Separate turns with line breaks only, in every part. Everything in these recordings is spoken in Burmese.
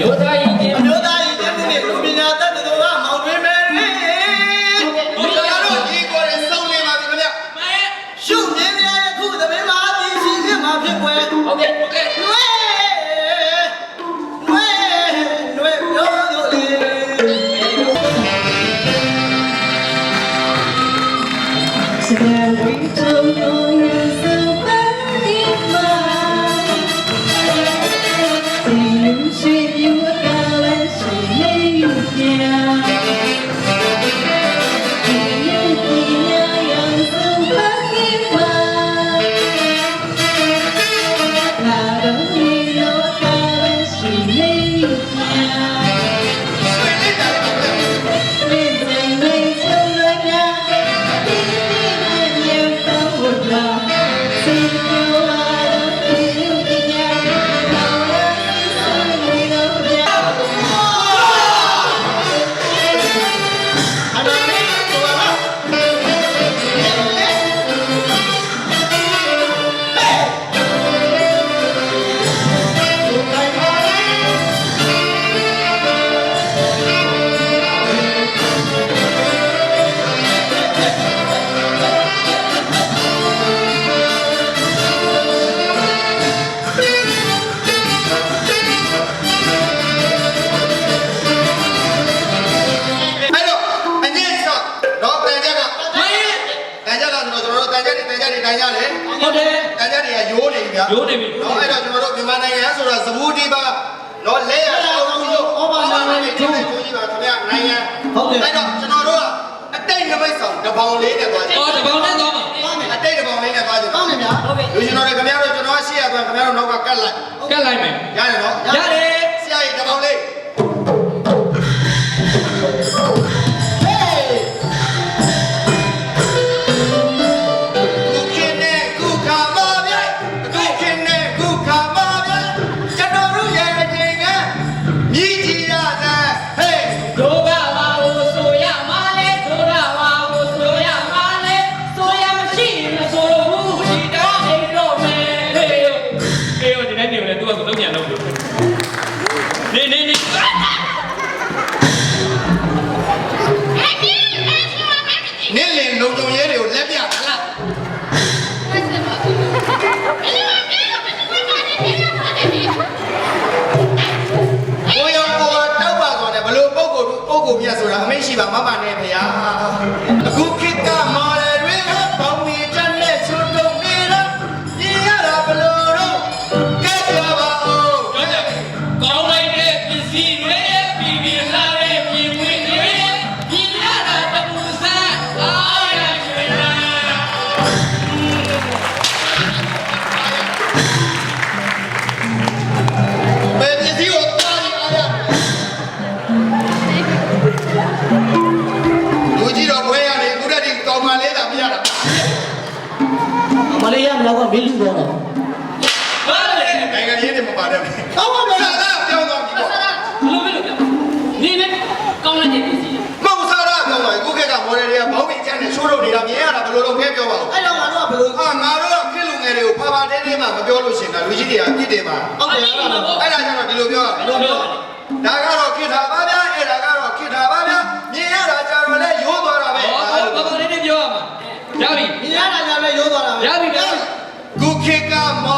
ယော
အ ရိုးနေပြီ
ဗျာ
ရိုးနေ
ပြီတော့အဲ့တော့ကျွန်တော်တို့မြန်မာနိုင်ငံဆိုတာသဘူတီပါတော့လဲရအောင်လို့ဩဘာနာမည်ကျိုးကျိုးကြီးပါခင်ဗျာနိုင်ငံအဲ့တော့ကျွန်တော်တို့ကအတိတ်နမိတ်ဆောင်တပောင်လေးနဲ့သွားကြည့်
အော်တပေါင်းနဲ့သွားမှာ
အတိတ်တပောင်လေးနဲ့သွားကြည့်
ကောင်းတယ်ဗျာ
ဟုတ်ကဲ့
လူရှင်တော်တွေခင်ဗျားတို့ကျွန်တော်ကရှေ့ရသွားခင်ဗျားတို့နောက်ကကတ်လိုက်က
တ်လိုက်မယ်
ရတယ်နော်
ရ
နေတ
ယ်သူက
မလေး
ရ
မြော
က်ကမင်းလူတော့
ဘာလဲ
နိုင်ငံရေးတွေမပါတဲ့
ကောင်းပါဗျာ
စားတာပြောင်းသွားပြီပေါ့
ဘလို့ပဲလို့ပြောနေနေကောင်းလိုက်တဲ့ပစ္စည်း
မဟုတ်စားတာပြောင်းသွားပြီခုခေတ်ကမော်ဒယ်တွေကဘောင်းပင်ချမ်းနဲ့ရှိုးထုတ်နေတာမြင်ရတာဘယ်လိုလုပ်ခဲပြောပါဦး
အဲ့တော့ငါတို့ကဘယ်လို
ဟာငါတို့ကခေတ်လူငယ်တွေကိုဖာဖာတင်းတင်းမှမပြောလို့ရှိရင်ဒါလူကြီးတွေကပြစ်တယ်ပါ
ဟုတ်တယ်အဲ့ဒါတော့
အဲ့ဒါကြောင့်ဒီလိုပြောရမယ်
လို့ပြော
ဒါကတော့ခေတ်ထားပါဗျာအဲ့ဒါကတော့ခေတ်ထားပါဗျာမြင်ရတာကြာတော့လဲရိုးသွားတာပဲ
ဟောဘာဘာလေးနဲ့ပြောရ မှာရပြီ
မြင်ရတာကြလဲရိုးသွားတာပဲ
ရပြီရပြီ
ခုခေတ်ကမော်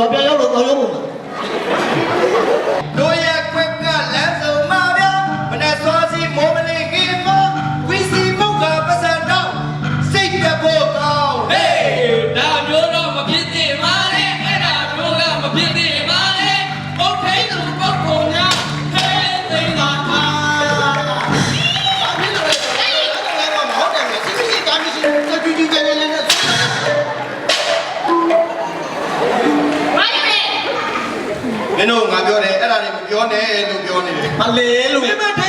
အခုရောပြ
ရောက်လို့
မင်းတို့ငါပြော
တယ်အဲ့ဒါတွေ
မ
ပြောနဲ့လို့
ပြောနေတ
ယ်
မလေးလို့
မင်းမ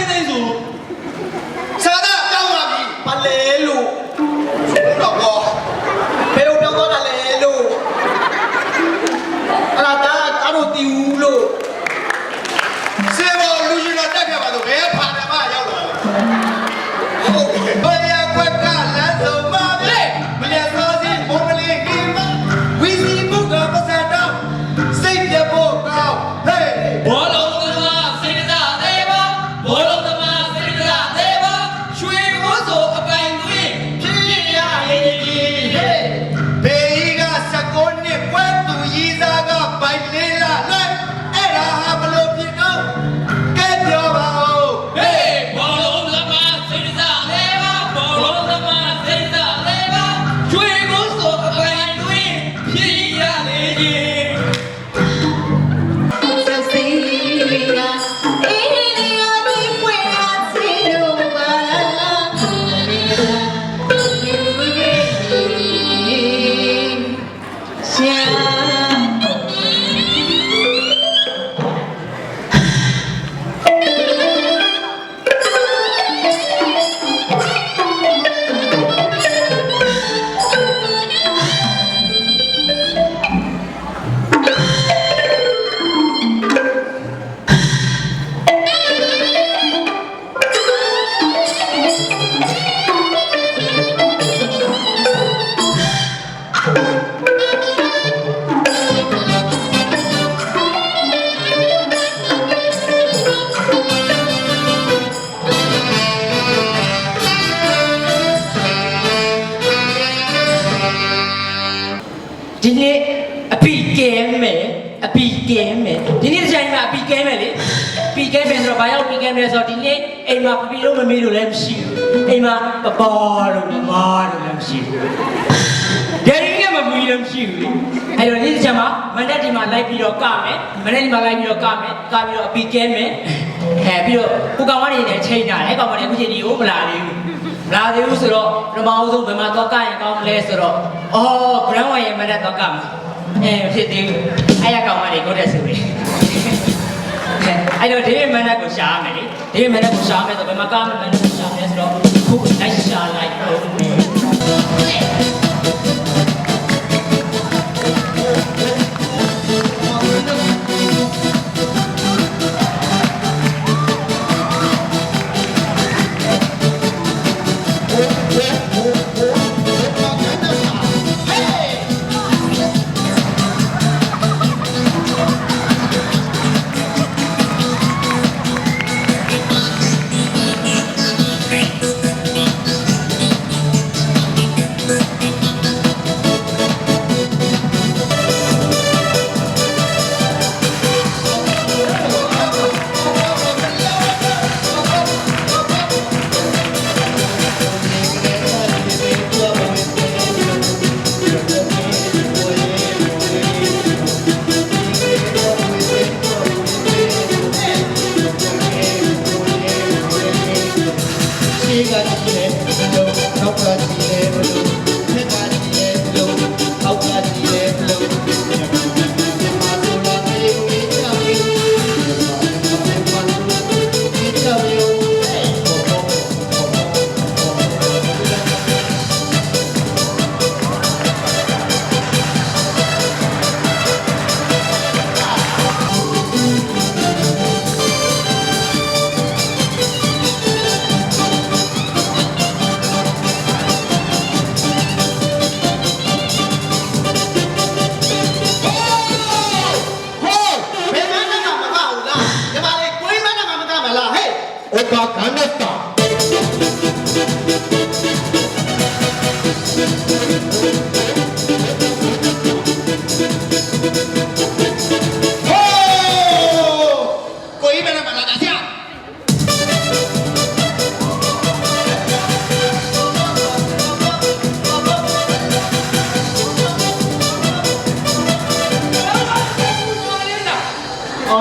မယ်
ဆိုတော့ဒီ
နေ့အိမ်မှာပပီလို့မမေးလို့လည်းမရှိဘူးအိမ်မှာပပေါ်လို့မမလို့လည်းမရှိဘူးဒယ်ရီကမမူလည်းမရှိဘူးလေအဲ့တော့ဒီချိန်မှာမန်တက်ဒီမှာလိုက်ပြီးတော့ကမယ်မန်တက်ဒီမှာလိုက်ပြီးတော့ကမယ်ကပြီးတော့အပီကဲမယ်အဲပြီးတော့ကိုကောင်မနေနဲ့ချိန်တာလေကောင်မနေအခုချိန်ဒီကိုမလာသေးဘူးလာသေးဘူးဆိုတော့ပထမအဆုံးဘယ်မှာတော့ကရင်ကောင်းမလဲဆိုတော့အော် grand one ရဲ့မနဲ့တော့ကမှာအဲမဖြစ်သေးဘူးအဲ့ရကောင်မလေးကိုတက်ဆိုပြီ အဲ့တော့ဒီမနဲ့ကိုရှားမယ်လေဒီမနဲ့ကိုရှားမယ်ဆိုဘယ်မှာကမလဲမနဲ့ကိုရှားမယ်ဆိုတော့ခုလိုက်ရှားလိုက်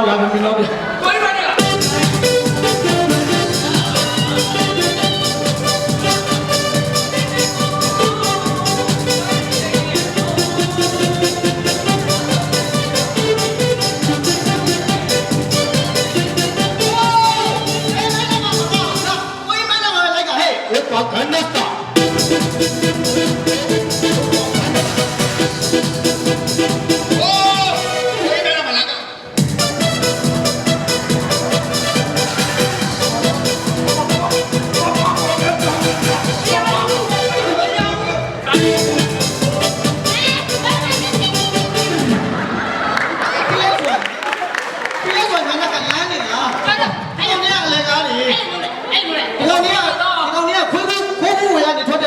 အော်လာပြီ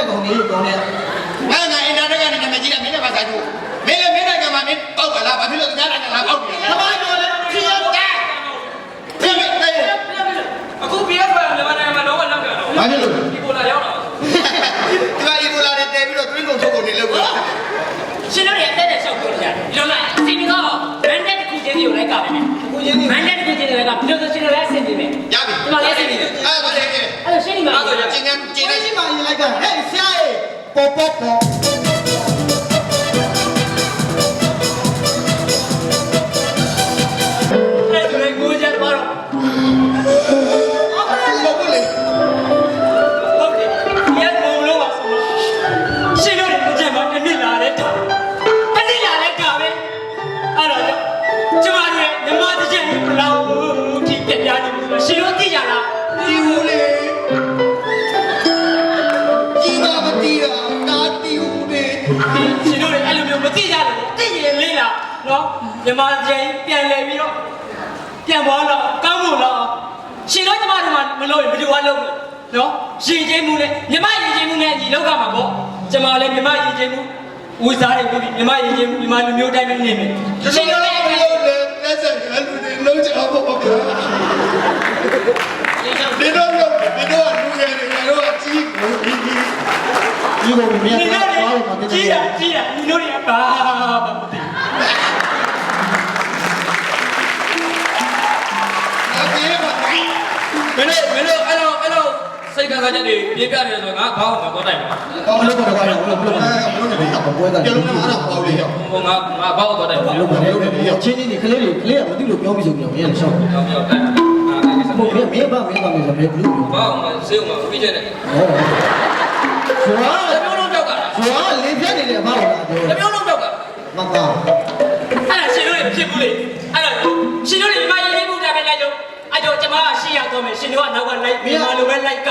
ယ်
ရ
နေထွက်တဲ့ကောင်ကြီးကောင်ကြီး
အဲ့ဒါအင်တာနက်ကလည်းမကြည့်တာမင်းလည်းမဆိုင်ဘူးမင်းလည်းမင်းနိုင်ငံမှာမင်းတောက်ပါလားဘာဖြစ်လို့ကြားတာလားပေါက်နေလဲ
သမိုင်းတော်လေခရီးရတာ
မင်းလည်း
အခုပြေးသွားတယ်မြန်မာနိုင်ငံမှာတော့လောက်တယ်နော်
ဘာဖြစ်လို့
ဒီကိုလာရောက်တာ
ဒီကအီဘိုလာတွေတဲပြီးတော့တွင်းကုန်ထုတ်ကုန်နေလို့ကွာ
ရှင်တို့ရဲ့အသက်နဲ့ရှောက်ပြောကြတယ်ဒီလိုလိုက်အစီအကတော့မန်တက်တစ်ခုချင်းစီကိုလိုက်ကြတယ်
ကိုချင်းကြီး
မန်တက်တစ်ခုချင်းစီကိုလိုက်ကြဘယ်လိုဆိုရှင်တို့လည်းအဆင်ပြေမယ်
ရပြီ
ဒီမှာလည်းအဆင်ပြေတယ်
အဲ့ဒါလည်း
အဲ့တော့ရှင်းနေပါ
အဲ့
ဦး
ဒါကျင်းကျင်း
ကို
နေ
ချင်းမကြီးလိုက်ကဟဲ့ဆရာ ရေပေါ်ပေါ်
မြန်မာပြည်ပြန်လဲပြီးတော့ပြန်သွားတော့ကောင်းမွန်တော့ရှင်တော့ကျမတို့မှမလို့ဗီဒီယိုကလုပ်လို့နော်ရင်ကျိမှုနဲ့မြမရင်ကျိမှုနဲ့ဒီလောက်ကမှာပေါ့ကျမလည်းမြမရင်ကျိမှုဝိစားတွေပြီးမြမရင်ကျိမှုမြမလူမျိုးတိုင်းပဲနေမယ်ရှင်တို့လည်းဒီ
လိုနဲ့လက်ဆက်ရလူတွေလုံးချအောင်ပေါ့ဗျာဒီတော့ဒီတော့လူငယ်တွေကတော့အကြီးကို
ဒီဒီဒီ
လို
မျိုးများတော့
ဘာလို့
မသိဘူးကြီးတာကြီးတာ စိတ်ကစားချက်တွေပြေးပြနေတယ်ဆိုငါခေါင်းကတော့တိုက်ပါ
အော်လို့ကတော့ဘာလို့လို့လို့ဘယ်လိုလဲပွဲတာ
ပြောလို့မအားတော့ပေါ့လေရောက်
ဟိုငါငါဘောက်တော့တိုက်ပါ
လို့မလဲချင်းချင်းဒီကလေးတွေကလေးကမသိလို့ပြောပြီးဆိုပြီးတော့ရရှောက်
ပြောပြောတိုက်အာအဲ့ဒီစ
ဘုမင်းမင်းဘာမင်းဘာမင်းဘာမင်းဘလူးဟော
ဘောက်မှာစေးမှာပြီးကျတဲ့
ဇွာ
တမျိုးလုံးပြောက်ကလား
ဇွာလေးပြတ်နေတယ်ဘာလို့လဲ
တမျိုးလုံးပြောက်က
မက
အဲ့ဒါရှင်တို့ရဲ့ဖြစ်ဘူးလေ မကရှိရတော့မယ်ရှင်တို့ကနောက်ကလိုက်မြန်မာလိုပဲလိုက်က